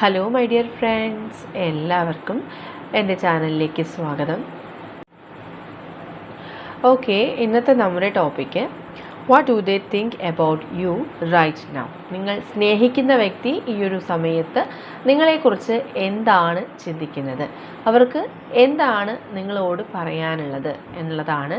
Hello my dear friends എല്ലാവർക്കും എന്റെ ചാനലിലേക്ക് സ്വാഗതം. ഓക്കെ ഇന്നത്തെ നമ്മുടെ topic what do they think about you right now നിങ്ങൾ സ്നേഹിക്കുന്ന വ്യക്തി ഈ ഒരു സമയത്ത് നിങ്ങളെക്കുറിച്ച് എന്താണ് ചിന്തിക്കുന്നത്? അവർക്ക് എന്താണ് നിങ്ങളോട് പറയാനുള്ളത് എന്നുള്ളതാണ്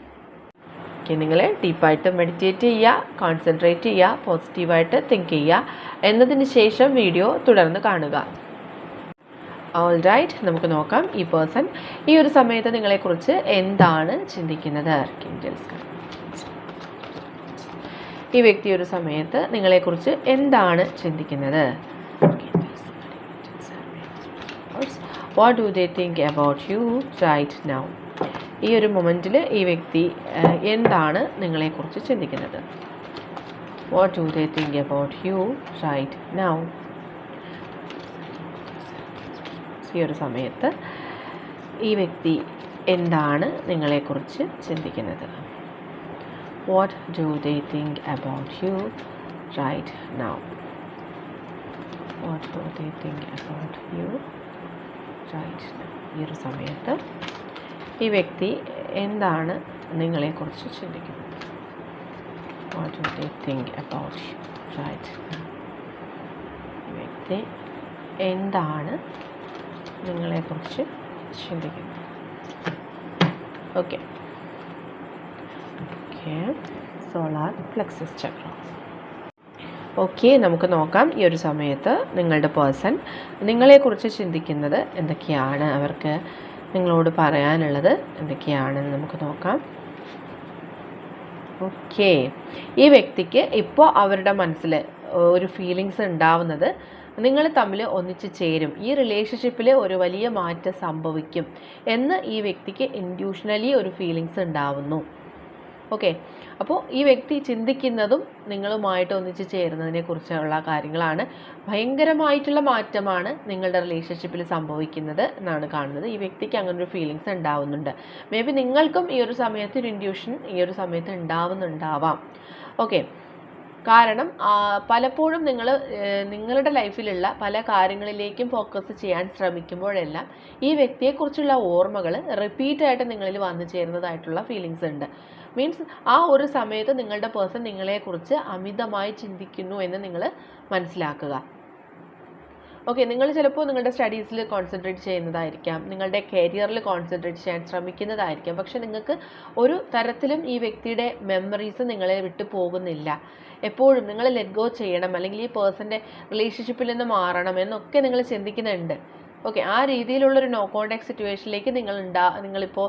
ഓക്കെ നിങ്ങൾ ഡീപ്പായിട്ട് മെഡിറ്റേറ്റ് ചെയ്യുക കോൺസെൻട്രേറ്റ് ചെയ്യുക പോസിറ്റീവായിട്ട് തിങ്ക് ചെയ്യുക. എന്നതിന് ശേഷം വീഡിയോ തുടർന്ന് കാണുക. ഓൾ റൈറ്റ് നമുക്ക് നോക്കാം ഈ പേഴ്സൺ ഈ ഒരു സമയത്ത് നിങ്ങളെക്കുറിച്ച് എന്താണ് ചിന്തിക്കുന്നത്. ഈ വ്യക്തി ഒരു സമയത്ത് നിങ്ങളെക്കുറിച്ച് എന്താണ് ചിന്തിക്കുന്നത്? What do they think about you right now ഈ ഒരു മൊമെന്റിൽ ഈ വ്യക്തി എന്താണ് നിങ്ങളെക്കുറിച്ച് ചിന്തിക്കുന്നത്? What do they think about you right now ഈ ഒരു സമയത്ത് ഈ വ്യക്തി എന്താണ് നിങ്ങളെക്കുറിച്ച് ചിന്തിക്കുന്നത്? What do they think about you right now what do they think about you right now ഈ ഒരു സമയത്ത് ഈ വ്യക്തി എന്താണ് നിങ്ങളെക്കുറിച്ച് ചിന്തിക്കുന്നത്? വാട്ട് റൈറ്റ് വ്യക്തി എന്താണ് നിങ്ങളെക്കുറിച്ച് ചിന്തിക്കുന്നത്? Okay okay solar plexus chakra okay നമുക്ക് നോക്കാം. ഈ ഒരു സമയത്ത് നിങ്ങളുടെ പേഴ്സൺ നിങ്ങളെക്കുറിച്ച് ചിന്തിക്കുന്നത് എന്തൊക്കെയാണ്? അവർക്ക് നിങ്ങളോട് പറയാനുള്ളത് എന്തൊക്കെയാണെന്ന് നമുക്ക് നോക്കാം. ഓക്കെ. ഈ വ്യക്തിക്ക് ഇപ്പോൾ അവരുടെ മനസ്സിൽ ഒരു ഫീലിങ്സ് ഉണ്ടാവുന്നത് നിങ്ങൾ തമ്മിൽ ഒന്നിച്ച് ചേരും. ഈ റിലേഷൻഷിപ്പിൽ ഒരു വലിയ മാറ്റം സംഭവിക്കും എന്ന് ഈ വ്യക്തിക്ക് ഇൻഡ്യൂഷണലി ഒരു ഫീലിങ്സ് ഉണ്ടാവുന്നു. ഓക്കെ. അപ്പോൾ ഈ വ്യക്തി ചിന്തിക്കുന്നതും നിങ്ങളുമായിട്ട് ഒന്നിച്ച് ചേരുന്നതിനെ കുറിച്ചുള്ള കാര്യങ്ങളാണ്. ഭയങ്കരമായിട്ടുള്ള മാറ്റമാണ് നിങ്ങളുടെ റിലേഷൻഷിപ്പിൽ സംഭവിക്കുന്നത് എന്നാണ് കാണുന്നത്. ഈ വ്യക്തിക്ക് അങ്ങനെ ഒരു ഫീലിങ്സ് ഉണ്ടാവുന്നുണ്ട്. മേ ബി നിങ്ങൾക്കും ഈ ഒരു സമയത്ത് ഒരു ഇൻഡ്യൂഷൻ ഈ ഒരു സമയത്ത് ഉണ്ടാവുന്നുണ്ടാവാം. ഓക്കെ. കാരണം പലപ്പോഴും നിങ്ങൾ നിങ്ങളുടെ ലൈഫിലുള്ള പല കാര്യങ്ങളിലേക്കും ഫോക്കസ് ചെയ്യാൻ ശ്രമിക്കുമ്പോഴെല്ലാം ഈ വ്യക്തിയെക്കുറിച്ചുള്ള ഓർമ്മകൾ റിപ്പീറ്റായിട്ട് നിങ്ങളിൽ വന്നു ചേരുന്നതായിട്ടുള്ള ഫീലിങ്സ് ഉണ്ട്. മീൻസ് ആ ഒരു സമയത്ത് നിങ്ങളുടെ പേഴ്സൺ നിങ്ങളെക്കുറിച്ച് അമിതമായി ചിന്തിക്കുന്നു എന്ന് നിങ്ങൾ മനസ്സിലാക്കുക. ഓക്കെ നിങ്ങൾ ചിലപ്പോൾ നിങ്ങളുടെ സ്റ്റഡീസിൽ കോൺസെൻട്രേറ്റ് ചെയ്യുന്നതായിരിക്കാം. നിങ്ങളുടെ കരിയറിൽ കോൺസെൻട്രേറ്റ് ചെയ്യാൻ ശ്രമിക്കുന്നതായിരിക്കാം. പക്ഷെ നിങ്ങൾക്ക് ഒരു തരത്തിലും ഈ വ്യക്തിയുടെ മെമ്മറീസ് നിങ്ങളെ വിട്ടു പോകുന്നില്ല. എപ്പോഴും നിങ്ങൾ ലെറ്റ് ഗോ ചെയ്യണം. അല്ലെങ്കിൽ ഈ പേഴ്സന്റെ റിലേഷൻഷിപ്പിൽ നിന്ന് മാറണം എന്നൊക്കെ നിങ്ങൾ ചിന്തിക്കുന്നുണ്ട്. ഓക്കെ ആ രീതിയിലുള്ളൊരു നോ കോണ്ടാക്ട് സിറ്റുവേഷനിലേക്ക് നിങ്ങൾ ഉണ്ടാ നിങ്ങളിപ്പോൾ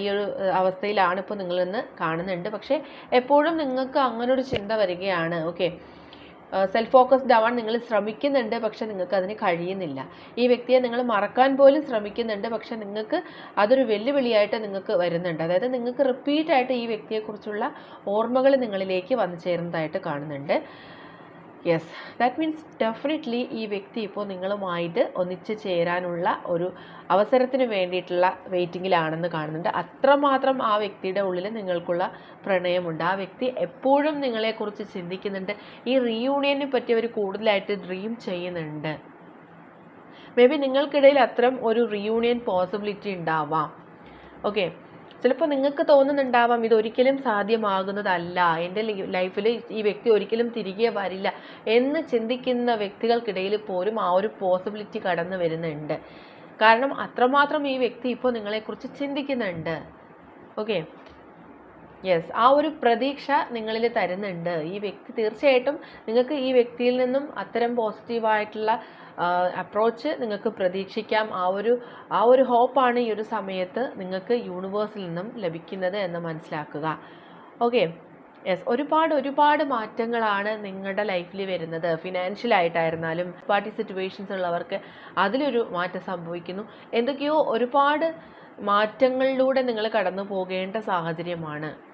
ഈ ഒരു അവസ്ഥയിലാണ് ഇപ്പോൾ നിങ്ങളിന്ന് കാണുന്നുണ്ട്. പക്ഷേ എപ്പോഴും നിങ്ങൾക്ക് അങ്ങനൊരു ചിന്ത വരികയാണ്. ഓക്കെ സെൽഫ് ഫോക്കസ്ഡ് ആവാൻ നിങ്ങൾ ശ്രമിക്കുന്നുണ്ട് പക്ഷെ നിങ്ങൾക്ക് അതിന് കഴിയുന്നില്ല. ഈ വ്യക്തിയെ നിങ്ങൾ മറക്കാൻ പോലും ശ്രമിക്കുന്നുണ്ട് പക്ഷെ നിങ്ങൾക്ക് അതൊരു വെല്ലുവിളിയായിട്ട് നിങ്ങൾക്ക് വരുന്നുണ്ട്. അതായത് നിങ്ങൾക്ക് റിപ്പീറ്റായിട്ട് ഈ വ്യക്തിയെക്കുറിച്ചുള്ള ഓർമ്മകൾ നിങ്ങളിലേക്ക് വന്നു ചേരുന്നതായിട്ട് കാണുന്നുണ്ട്. യെസ് ദാറ്റ് മീൻസ് ഡെഫിനറ്റ്ലി ഈ വ്യക്തി ഇപ്പോൾ നിങ്ങളുമായിട്ട് ഒന്നിച്ച് ചേരാനുള്ള ഒരു അവസരത്തിന് വേണ്ടിയിട്ടുള്ള വെയിറ്റിങ്ങിലാണെന്ന് കാണുന്നുണ്ട്. അത്രമാത്രം ആ വ്യക്തിയുടെ ഉള്ളിൽ നിങ്ങൾക്കുള്ള പ്രണയമുണ്ട്. ആ വ്യക്തി എപ്പോഴും നിങ്ങളെക്കുറിച്ച് ചിന്തിക്കുന്നുണ്ട്. ഈ റീയൂണിയനെ പറ്റി അവർ കൂടുതലായിട്ട് ഡ്രീം ചെയ്യുന്നുണ്ട്. മേ ബി നിങ്ങൾക്കിടയിൽ അത്തരം ഒരു റീയൂണിയൻ പോസിബിലിറ്റി ഉണ്ടാവാം. ഓക്കെ ചിലപ്പോൾ നിങ്ങൾക്ക് തോന്നുന്നുണ്ടാവാം ഇതൊരിക്കലും സാധ്യമാകുന്നതല്ല. എന്റെ ലൈഫിൽ ഈ വ്യക്തി ഒരിക്കലും തിരികെ വരില്ല എന്ന് ചിന്തിക്കുന്ന വ്യക്തികൾക്കിടയിൽ പോലും ആ ഒരു പോസിബിലിറ്റി കടന്നു വരുന്നുണ്ട്. കാരണം അത്രമാത്രം ഈ വ്യക്തി ഇപ്പോൾ നിങ്ങളെക്കുറിച്ച് ചിന്തിക്കുന്നുണ്ട്. ഓക്കെ യെസ് ആ ഒരു പ്രതീക്ഷ നിങ്ങളിൽ തരുന്നുണ്ട്. ഈ വ്യക്തി തീർച്ചയായിട്ടും നിങ്ങൾക്ക് ഈ വ്യക്തിയിൽ നിന്നും അത്തരം പോസിറ്റീവായിട്ടുള്ള അപ്രോച്ച് നിങ്ങൾക്ക് പ്രതീക്ഷിക്കാം. ആ ഒരു ആ ഒരു ഹോപ്പാണ് ഈ ഒരു സമയത്ത് നിങ്ങൾക്ക് യൂണിവേഴ്സിൽ നിന്നും ലഭിക്കുന്നത് എന്ന് മനസ്സിലാക്കുക. ഓക്കെ യെസ് ഒരുപാട് ഒരുപാട് മാറ്റങ്ങളാണ് നിങ്ങളുടെ ലൈഫിൽ വരുന്നത്. ഫിനാൻഷ്യൽ ആയിട്ടായിരുന്നാലും പാർട്ടി സിറ്റുവേഷൻസ് ഉള്ളവർക്ക് അതിലൊരു മാറ്റം സംഭവിക്കുന്നു. എന്തൊക്കെയോ ഒരുപാട് മാറ്റങ്ങളിലൂടെ നിങ്ങൾ കടന്നു പോകേണ്ട സാഹചര്യമാണ്.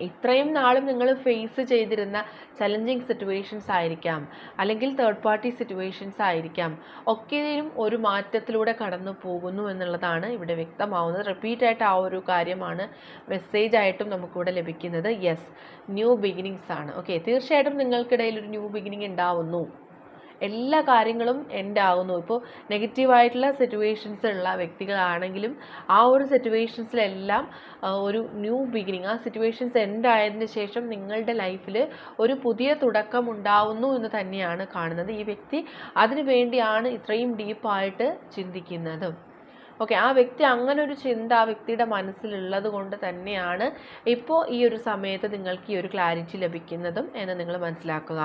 ഇത്രയും നാളും നിങ്ങൾ ഫേസ് ചെയ്തിരുന്ന ചലഞ്ചിങ് സിറ്റുവേഷൻസ് ആയിരിക്കാം. അല്ലെങ്കിൽ തേർഡ് പാർട്ടി സിറ്റുവേഷൻസ് ആയിരിക്കാം. ഒക്കെയും ഒരു മാറ്റത്തിലൂടെ കടന്നു പോകുന്നു എന്നുള്ളതാണ് ഇവിടെ വ്യക്തമാവുന്നത്. റിപ്പീറ്റായിട്ട് ആ ഒരു കാര്യമാണ് മെസ്സേജ് ആയിട്ടും നമുക്കിവിടെ ലഭിക്കുന്നത്. യെസ് ന്യൂ ബിഗിനിങ്സ് ആണ്. ഓക്കെ തീർച്ചയായിട്ടും നിങ്ങൾക്കിടയിൽ ഒരു ന്യൂ ബിഗിനിങ് ഉണ്ടാവുന്നു. എല്ലാ കാര്യങ്ങളും എന്റെ ആകുന്നു ഇപ്പോൾ നെഗറ്റീവായിട്ടുള്ള സിറ്റുവേഷൻസ് ഉള്ള വ്യക്തികളാണെങ്കിലും ആ ഒരു സിറ്റുവേഷൻസിലെല്ലാം ഒരു ന്യൂ ബിഗിനിങ് ആ സിറ്റുവേഷൻസ് എൻഡ് ആയതിന് ശേഷം നിങ്ങളുടെ ലൈഫിൽ ഒരു പുതിയ തുടക്കം ഉണ്ടാവുന്നു എന്ന് തന്നെയാണ് കാണുന്നത്. ഈ വ്യക്തി അതിനു വേണ്ടിയാണ് ഇത്രയും ഡീപ്പായിട്ട് ചിന്തിക്കുന്നത്. ഓക്കെ ആ വ്യക്തി അങ്ങനെ ഒരു ചിന്ത ആ വ്യക്തിയുടെ മനസ്സിലുള്ളത് കൊണ്ട് തന്നെയാണ് ഇപ്പോൾ ഈ ഒരു സമയത്ത് നിങ്ങൾക്ക് ഈ ഒരു ക്ലാരിറ്റി ലഭിക്കുന്നതും എന്ന് നിങ്ങൾ മനസ്സിലാക്കുക.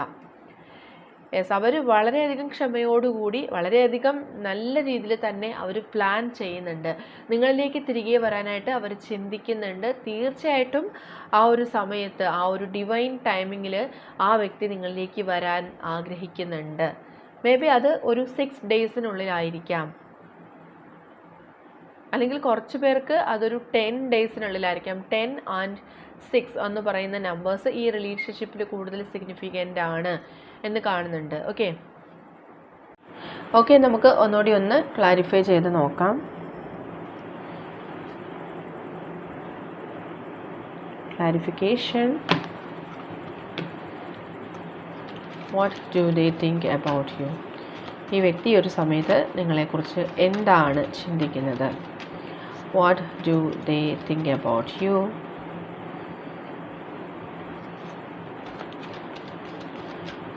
യെസ് അവർ വളരെയധികം ക്ഷമയോടുകൂടി വളരെയധികം നല്ല രീതിയിൽ തന്നെ അവർ പ്ലാൻ ചെയ്യുന്നുണ്ട്. നിങ്ങളിലേക്ക് തിരികെ വരാനായിട്ട് അവർ ചിന്തിക്കുന്നുണ്ട്. തീർച്ചയായിട്ടും ആ ഒരു സമയത്ത് ആ ഒരു ഡിവൈൻ ടൈമിങ്ങിൽ ആ വ്യക്തി നിങ്ങളിലേക്ക് വരാൻ ആഗ്രഹിക്കുന്നുണ്ട്. മേ ബി അത് ഒരു സിക്സ് ഡേയ്സിനുള്ളിലായിരിക്കാം അല്ലെങ്കിൽ കുറച്ച് പേർക്ക് അതൊരു ടെൻ ഡേയ്സിനുള്ളിലായിരിക്കാം ടെൻ ആൻഡ് സിക്സ് എന്ന് പറയുന്ന നമ്പേഴ്സ് ഈ റിലേഷൻഷിപ്പിൽ കൂടുതൽ സിഗ്നിഫിക്കന്റ് ആണ് എന്ന് കാണുന്നുണ്ട്. ഓക്കെ ഓക്കെ നമുക്ക് ഒന്നുകൂടി ഒന്ന് ക്ലാരിഫൈ ചെയ്ത് നോക്കാം. Clarification what do they think about you ഈ വ്യക്തി ഒരു സമയത്ത് നിങ്ങളെക്കുറിച്ച് എന്താണ് ചിന്തിക്കുന്നത്? What do they think about you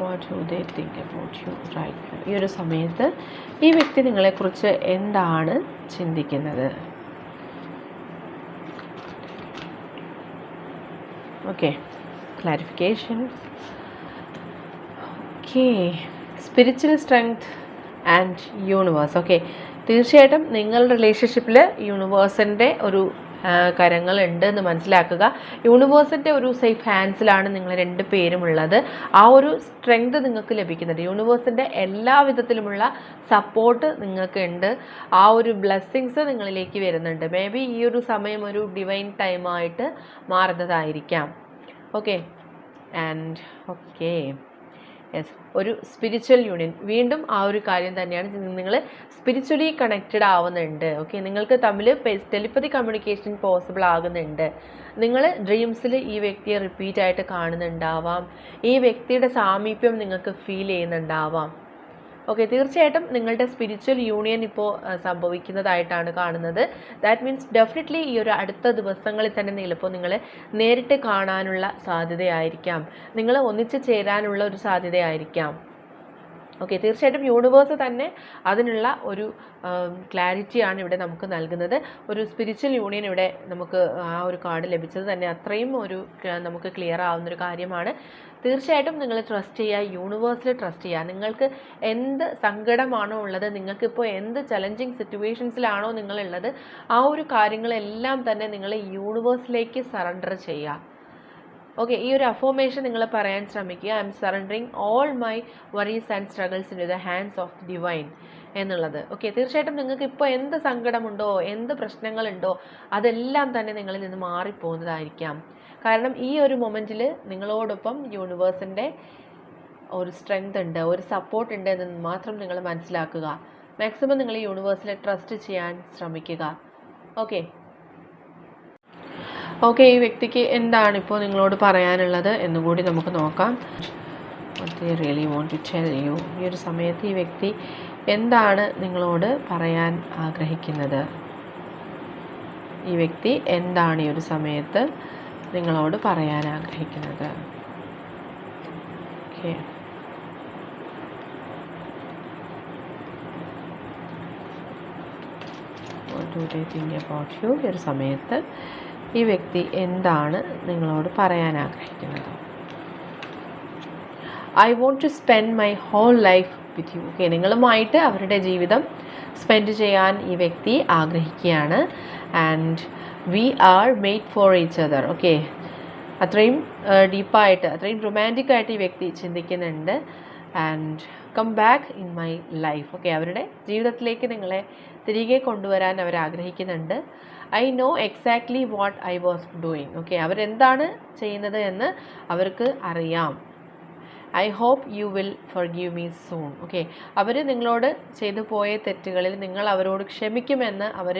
what do they think about you right ഈ ഒരു സമയത്ത് ഈ വ്യക്തി നിങ്ങളെക്കുറിച്ച് എന്താണ് ചിന്തിക്കുന്നത്? Okay clarifications okay spiritual strength and universe okay തീർച്ചയായിട്ടും നിങ്ങളുടെ റിലേഷൻഷിപ്പിൽ യൂണിവേഴ്സിന്റെ ഒരു കരങ്ങളുണ്ട് എന്ന് മനസ്സിലാക്കുക. യൂണിവേഴ്സിന്റെ ഒരു സേഫ് ഹാൻഡ്സിലാണ് നിങ്ങൾ രണ്ട് പേരുമുള്ളത്. ആ ഒരു സ്ട്രെങ്ത് നിങ്ങൾക്ക് ലഭിക്കുന്നുണ്ട്. യൂണിവേഴ്സിന്റെ എല്ലാ വിധത്തിലുമുള്ള സപ്പോർട്ട് നിങ്ങൾക്ക് ഉണ്ട് ആ ഒരു ബ്ലെസ്സിങ്സ് നിങ്ങളിലേക്ക് വരുന്നുണ്ട്. മേ ബി ഈ ഒരു സമയം ഒരു ഡിവൈൻ ടൈമായിട്ട് മാറുന്നതായിരിക്കാം. ഓക്കെ ആൻഡ് ഓക്കെ യെസ് ഒരു സ്പിരിച്വൽ യൂണിയൻ വീണ്ടും ആ ഒരു കാര്യം തന്നെയാണ് നിങ്ങൾ സ്പിരിച്വലി കണക്റ്റഡ് ആവുന്നുണ്ട്. ഓക്കെ നിങ്ങൾക്ക് തമ്മിൽ ടെലിപ്പതി കമ്മ്യൂണിക്കേഷൻ പോസിബിൾ ആകുന്നുണ്ട്. നിങ്ങൾ ഡ്രീംസിൽ ഈ വ്യക്തിയെ റിപ്പീറ്റ് ആയിട്ട് കാണുന്നുണ്ടാവാം. ഈ വ്യക്തിയുടെ സാമീപ്യം നിങ്ങൾക്ക് ഫീൽ ചെയ്യുന്നുണ്ടാവാം. ഓക്കെ തീർച്ചയായിട്ടും നിങ്ങളുടെ സ്പിരിച്വൽ യൂണിയൻ ഇപ്പോൾ സംഭവിക്കുന്നതായിട്ടാണ് കാണുന്നത്. ദാറ്റ് മീൻസ് ഡെഫിനറ്റ്ലി ഈ ഒരു അടുത്ത ദിവസങ്ങളിൽ തന്നെ ചിലപ്പോൾ നിങ്ങൾ നേരിട്ട് കാണാനുള്ള സാധ്യതയായിരിക്കാം. നിങ്ങൾ ഒന്നിച്ച് ചേരാനുള്ള ഒരു സാധ്യതയായിരിക്കാം. ഓക്കെ തീർച്ചയായിട്ടും യൂണിവേഴ്സ് തന്നെ അതിനുള്ള ഒരു ക്ലാരിറ്റിയാണ് ഇവിടെ നമുക്ക് നൽകുന്നത്. ഒരു സ്പിരിച്വൽ യൂണിയൻ ഇവിടെ നമുക്ക് ആ ഒരു കാർഡ് ലഭിച്ചത് തന്നെ അത്രയും ഒരു നമുക്ക് ക്ലിയർ ആവുന്ന ഒരു കാര്യമാണ്. തീർച്ചയായിട്ടും നിങ്ങൾ ട്രസ്റ്റ് ചെയ്യുക യൂണിവേഴ്സിൽ ട്രസ്റ്റ് ചെയ്യുക. നിങ്ങൾക്ക് എന്ത് സങ്കടമാണോ ഉള്ളത് നിങ്ങൾക്കിപ്പോൾ എന്ത് ചലഞ്ചിങ് സിറ്റുവേഷൻസിലാണോ നിങ്ങളുള്ളത് ആ ഒരു കാര്യങ്ങളെല്ലാം തന്നെ നിങ്ങൾ യൂണിവേഴ്സിലേക്ക് സറണ്ടർ ചെയ്യുക. ഓക്കെ ഈ ഒരു അഫോമേഷൻ നിങ്ങൾ പറയാൻ ശ്രമിക്കുക. I'm surrendering all my worries and struggles in the hands of divine എന്നുള്ളത്. ഓക്കെ തീർച്ചയായിട്ടും നിങ്ങൾക്ക് ഇപ്പോൾ എന്ത് സങ്കടമുണ്ടോ എന്ത് പ്രശ്നങ്ങളുണ്ടോ അതെല്ലാം തന്നെ നിങ്ങളിൽ നിന്ന് മാറിപ്പോകുന്നതായിരിക്കാം. കാരണം ഈ ഒരു മൊമെന്റിൽ നിങ്ങളോടൊപ്പം യൂണിവേഴ്സിന്റെ ഒരു സ്ട്രെങ്ത് ഉണ്ട് ഒരു സപ്പോർട്ട് ഉണ്ട് എന്ന് മാത്രം നിങ്ങൾ മനസ്സിലാക്കുക. മാക്സിമം നിങ്ങൾ യൂണിവേഴ്സിനെ ട്രസ്റ്റ് ചെയ്യാൻ ശ്രമിക്കുക. ഓക്കെ ഓക്കെ ഈ വ്യക്തിക്ക് എന്താണ് ഇപ്പോൾ നിങ്ങളോട് പറയാനുള്ളത് എന്നുകൂടി നമുക്ക് നോക്കാം. Really want to tell you ഈ ഒരു സമയത്ത് ഈ വ്യക്തി എന്താണ് നിങ്ങളോട് പറയാൻ ആഗ്രഹിക്കുന്നത്? ഈ വ്യക്തി എന്താണ് ഈ ഒരു സമയത്ത് നിങ്ങളോട് പറയാൻ ആഗ്രഹിക്കുന്നത്? Okay do they think about you ഈ ഒരു സമയത്ത് ഈ വ്യക്തി എന്താണ് നിങ്ങളോട് പറയാൻ ആഗ്രഹിക്കുന്നത്? I want to spend my whole life with you okay നിങ്ങളുമായിട്ട് അവരുടെ ജീവിതം സ്പെൻഡ് ചെയ്യാൻ ഈ വ്യക്തി ആഗ്രഹിക്കുകയാണ്. And we are made for each other okay അത്രയും ഡീപ്പായിട്ട് അത്രയും റൊമാന്റിക്കായിട്ട് ഈ വ്യക്തി ചിന്തിക്കുന്നുണ്ട്. And come back in my life okay അവരുടെ ജീവിതത്തിലേക്ക് നിങ്ങളെ തിരികെ കൊണ്ടുവരാൻ അവർ ആഗ്രഹിക്കുന്നുണ്ട്. I know exactly what I was doing okay അവരെന്താണ് ചെയ്യുന്നത് എന്ന് അവർക്ക് അറിയാം. I hope you will forgive me soon okay അവർ നിങ്ങളോട് ചെയ്തു പോയ തെറ്റുകളിൽ നിങ്ങൾ അവരോട് ക്ഷമിക്കുമെന്ന് അവർ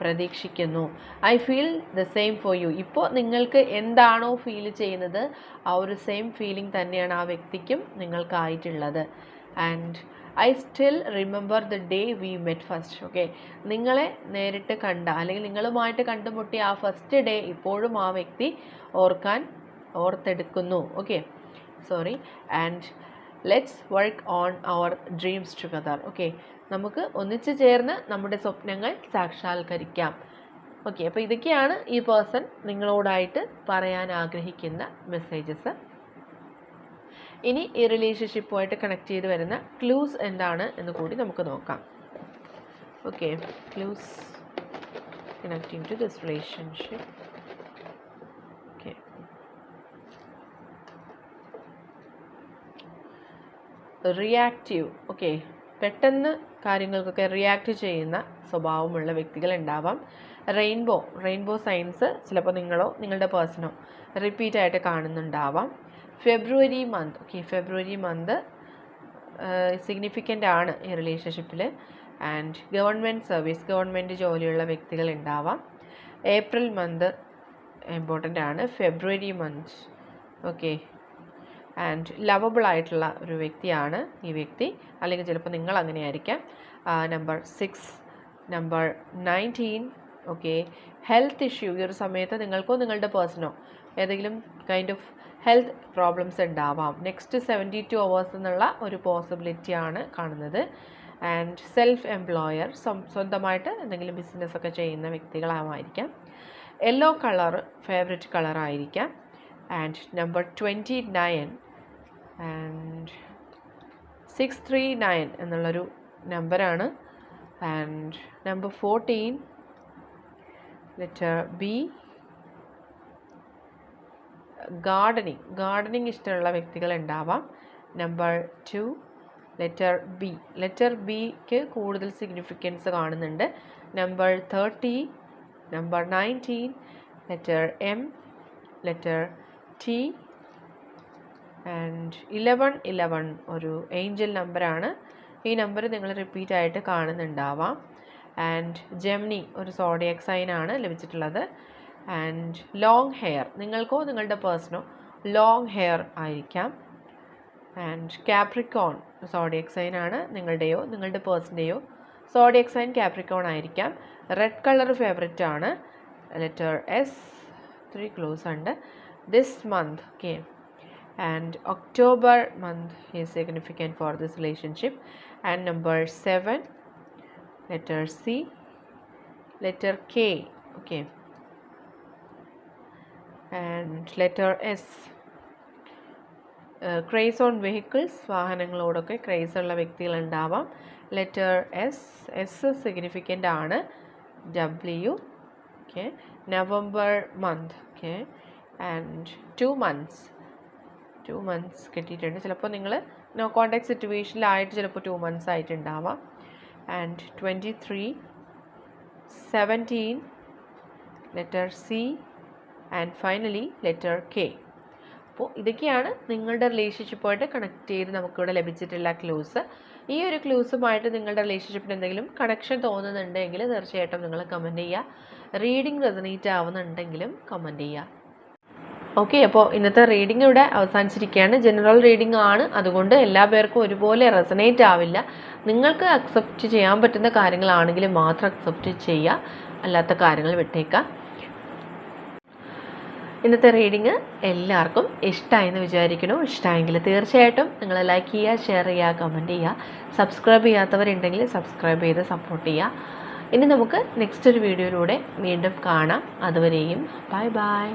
പ്രതീക്ഷിക്കുന്നു. I feel the same for you ഇപ്പോൾ നിങ്ങൾക്ക് എന്താണോ ഫീൽ ചെയ്യുന്നത് ആ ഒരു സെയിം ഫീലിംഗ് തന്നെയാണ് ആ വ്യക്തിക്കും നിങ്ങൾക്കായിട്ടുള്ളത്. And I still remember the day we met first okay നിങ്ങളെ നേരിട്ട് കണ്ട അല്ലെങ്കിൽ നിങ്ങളുമായിട്ട് കണ്ടുമുട്ടിയ ആ ഫസ്റ്റ് ഡേ ഇപ്പോഴും ആ വ്യക്തി ഓർക്കാൻ ഓർത്തെടുക്കുന്നു okay sorry and let's work on our dreams together okay നമുക്ക് ഒന്നിച്ചു ചേർന്ന് നമ്മുടെ സ്വപ്നങ്ങൾ സാക്ഷാത്കരിക്കാം ഓക്കെ അപ്പോൾ ഇതൊക്കെയാണ് ഈ പേഴ്സൺ നിങ്ങളോടായിട്ട് പറയാൻ ആഗ്രഹിക്കുന്ന മെസ്സേജസ് ഇനി ഈ റിലേഷൻഷിപ്പുമായിട്ട് കണക്ട് ചെയ്ത് വരുന്ന ക്ലൂസ് എന്താണ് എന്ന് കൂടി നമുക്ക് നോക്കാം. Okay clues connecting to this relationship okay reactive okay പെട്ടെന്ന് കാര്യങ്ങൾക്കൊക്കെ റിയാക്റ്റ് ചെയ്യുന്ന സ്വഭാവമുള്ള വ്യക്തികൾ ഉണ്ടാവാം. റെയിൻബോ റെയിൻബോ സയൻസ് ചിലപ്പോൾ നിങ്ങളോ നിങ്ങളുടെ പേഴ്സണോ റിപ്പീറ്റായിട്ട് കാണുന്നുണ്ടാവാം. February month okay February month significant ആണ് ഈ റിലേഷൻഷിപ്പിൽ ആൻഡ് ഗവൺമെന്റ് സർവീസ് ഗവൺമെന്റ് ജോലിയുള്ള വ്യക്തികൾ ഉണ്ടാവാം. ഏപ്രിൽ മന്ത് ഇമ്പോർട്ടന്റ് ആണ്. February month okay and lovable ആയിട്ടുള്ള ഒരു വ്യക്തിയാണ് ഈ വ്യക്തി. അല്ലെങ്കിൽ ചിലപ്പോൾ നിങ്ങൾ അങ്ങനെ ആയിരിക്കാം number six number nineteen okay health issue ഈ ഒരു സമയത്ത് നിങ്ങൾക്കോ നിങ്ങളുടെ പേഴ്സണോ ഏതെങ്കിലും കൈൻഡ് ഓഫ് ഹെൽത്ത് പ്രോബ്ലംസ് ഉണ്ടാവാം. നെക്സ്റ്റ് സെവന്റി ടു അവേഴ്സ് എന്നുള്ള ഒരു പോസിബിലിറ്റി ആണ് കാണുന്നത്. ആൻഡ് സെൽഫ് എംപ്ലോയർ സ്വന്തമായിട്ട് എന്തെങ്കിലും ബിസിനസ്സൊക്കെ ചെയ്യുന്ന വ്യക്തികളാവായിരിക്കാം. യെല്ലോ കളർ ഫേവററ്റ് കളർ ആയിരിക്കാം. And number twenty nine and six three nine എന്നുള്ളൊരു നമ്പറാണ് and number fourteen letter B gardening. Gardening ഇഷ്ടമുള്ള വ്യക്തികൾ ഉണ്ടാവാം. Number two letter B. Letter ബിക്ക് കൂടുതൽ സിഗ്നിഫിക്കൻസ് കാണുന്നുണ്ട്. Number thirty number nineteen letter M letter T and eleven eleven ഒരു angel നമ്പറാണ് ഈ നമ്പർ നിങ്ങൾ റിപ്പീറ്റ് ആയിട്ട് കാണുന്നുണ്ടാവാം. ആൻഡ് ജെമിനി ഒരു സോഡിയക് സൈൻ ആണ് ലഭിച്ചിട്ടുള്ളത്. ആൻഡ് ലോങ് ഹെയർ നിങ്ങൾക്കോ നിങ്ങളുടെ പേഴ്സണോ ലോങ് ഹെയർ ആയിരിക്കാം. ആൻഡ് കാപ്രിക്കോൺ സോഡിയക് സൈൻ ആണ് നിങ്ങളുടെയോ നിങ്ങളുടെ പേഴ്സന്റെയോ സോഡിയക് സൈൻ കാപ്രിക്കോൺ ആയിരിക്കാം. റെഡ് കളർ ഫേവററ്റ് ആണ്. ലെറ്റർ എസ് ത്രീ ക്ലോസ് ഉണ്ട്. This month okay and October month is significant for this relationship and number seven letter C letter K okay and letter S craze on vehicles വാഹനങ്ങളോടൊക്കെ craze ഉള്ള വ്യക്തികളുണ്ടാവാം. Letter S S significant ആണ്. W okay November month okay and two months two months കിട്ടിയിട്ടുണ്ട്. ചിലപ്പോൾ നിങ്ങൾ no contact സിറ്റുവേഷനിലായിട്ട് ചിലപ്പോൾ two months ആയിട്ടുണ്ടാവാം. And twenty three seventeen letter C and finally letter K അപ്പോൾ ഇതൊക്കെയാണ് നിങ്ങളുടെ റിലേഷൻഷിപ്പുമായിട്ട് കണക്ട് ചെയ്ത് നമുക്കിവിടെ ലഭിച്ചിട്ടുള്ള ക്ലൂസ് ഈ ഒരു ക്ലൂസുമായിട്ട് നിങ്ങളുടെ റിലേഷൻഷിപ്പിന് എന്തെങ്കിലും കണക്ഷൻ തോന്നുന്നുണ്ടെങ്കിൽ തീർച്ചയായിട്ടും നിങ്ങൾ കമന്റ് ചെയ്യുക. റീഡിംഗ് റെസനേറ്റ് ആവുന്നുണ്ടെങ്കിലും കമന്റ് ചെയ്യുക. ഓക്കെ അപ്പോൾ ഇന്നത്തെ റീഡിംഗ് ഇവിടെ അവസാനിച്ചിരിക്കുകയാണ്. ജനറൽ റീഡിംഗ് ആണ്. അതുകൊണ്ട് എല്ലാ പേർക്കും ഒരുപോലെ റെസനേറ്റ് ആവില്ല. നിങ്ങൾക്ക് അക്സെപ്റ്റ് ചെയ്യാൻ പറ്റുന്ന കാര്യങ്ങളാണെങ്കിൽ മാത്രം അക്സെപ്റ്റ് ചെയ്യുക. അല്ലാത്ത കാര്യങ്ങൾ വിട്ടേക്കുക. ഇന്നത്തെ റീഡിങ് എല്ലാവർക്കും ഇഷ്ടമായെന്ന് വിചാരിക്കുന്നു. ഇഷ്ടമായെങ്കിൽ തീർച്ചയായിട്ടും നിങ്ങൾ ലൈക്ക് ചെയ്യുക ഷെയർ ചെയ്യുക കമന്റ് ചെയ്യുക. സബ്സ്ക്രൈബ് ചെയ്യാത്തവരുണ്ടെങ്കിൽ സബ്സ്ക്രൈബ് ചെയ്ത് സപ്പോർട്ട് ചെയ്യുക. ഇനി നമുക്ക് നെക്സ്റ്റ് ഒരു വീഡിയോയിലൂടെ വീണ്ടും കാണാം. അതുവരെയും ബൈ ബൈ